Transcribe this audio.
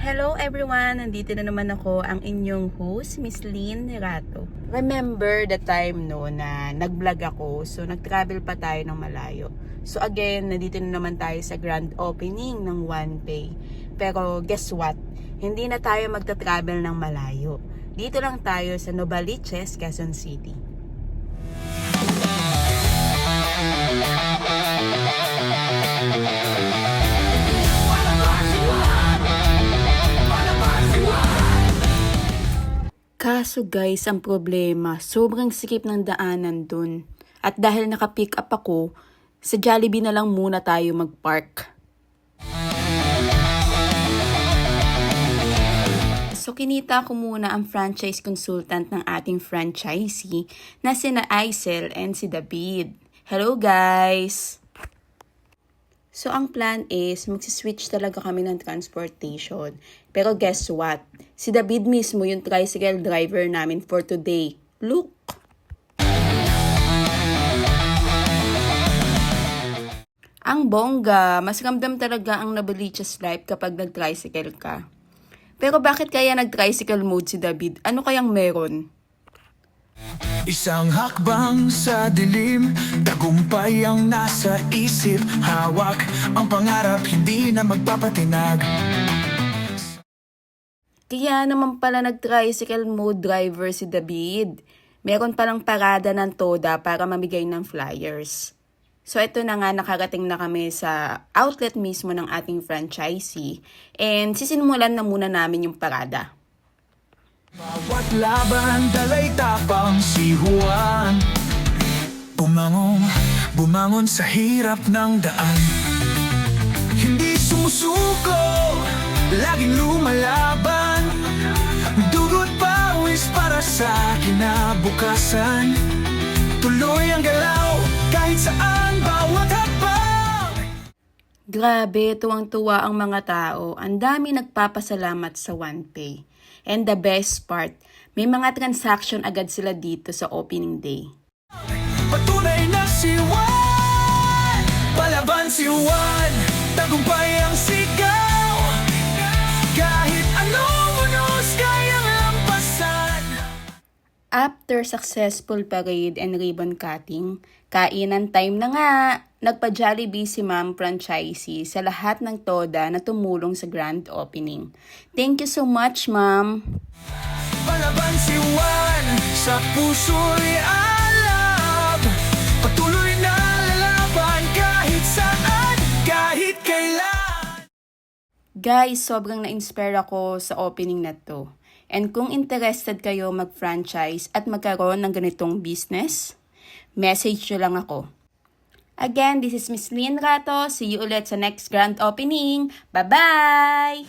Hello everyone! Nandito na naman ako, ang inyong host, Miss Lynn Rato. Remember the time no na nag-vlog ako, so nag-travel pa tayo ng malayo. So again, nandito na naman tayo sa grand opening ng One Pay. Pero guess what? Hindi na tayo magta-travel ng malayo. Dito lang tayo sa Novaliches, Quezon City. Kaso guys, ang problema, sobrang sikip ng daanan dun. At dahil naka-pick up ako, sa Jollibee na lang muna tayo mag-park. So kinita ko muna ang franchise consultant ng ating franchisee na sina Aisel and si David. Hello guys! So, ang plan is, magsiswitch talaga kami ng transportation. Pero guess what? Si David mismo yung tricycle driver namin for today. Look! Ang bongga, mas ramdam talaga ang Nabaliches life kapag nag-tricycle ka. Pero bakit kaya nag-tricycle mode si David? Ano kayang meron? Isang hakbang sa dilim Tagumpay ang nasa isip Hawak ang pangarap Hindi na magpapatinag Kaya naman pala nag-tricycle mode driver si David. Meron palang parada ng TODA para mamigay ng flyers. So ito na nga nakarating na kami sa outlet mismo ng ating franchisee and sisinimulan na muna namin yung parada. Bawat laban Dalay tapang si Juan. Bumangon Bumangon sa hirap ng daan. Hindi sumusuko Laging lumalaban. Dugot pawis para sa kinabukasan. Tuloy ang galaw Kahit saan Bawat hakbang Grabe, tuwang-tuwa ang mga tao. Ang dami nagpapasalamat sa OnePay. And the best part, may mga transaction agad sila dito sa opening day. Patunay na si Juan Palaban si Juan Tagumpay After successful parade and ribbon cutting, kainan time na nga. Nagpa-Jollibee si Ma'am Franchisee sa lahat ng TODA na tumulong sa grand opening. Thank you so much, Ma'am. Palaban si Juan Sa puso'y alab Patuloy na lalaban Kahit saan Kahit kailan Guys, sobrang na-inspire ako sa opening na to. And kung interested kayo mag-franchise at magkaroon ng ganitong business, message nyo lang ako. Again, this is Miss Lynn Rato. See you ulit sa next grand opening. Bye-bye!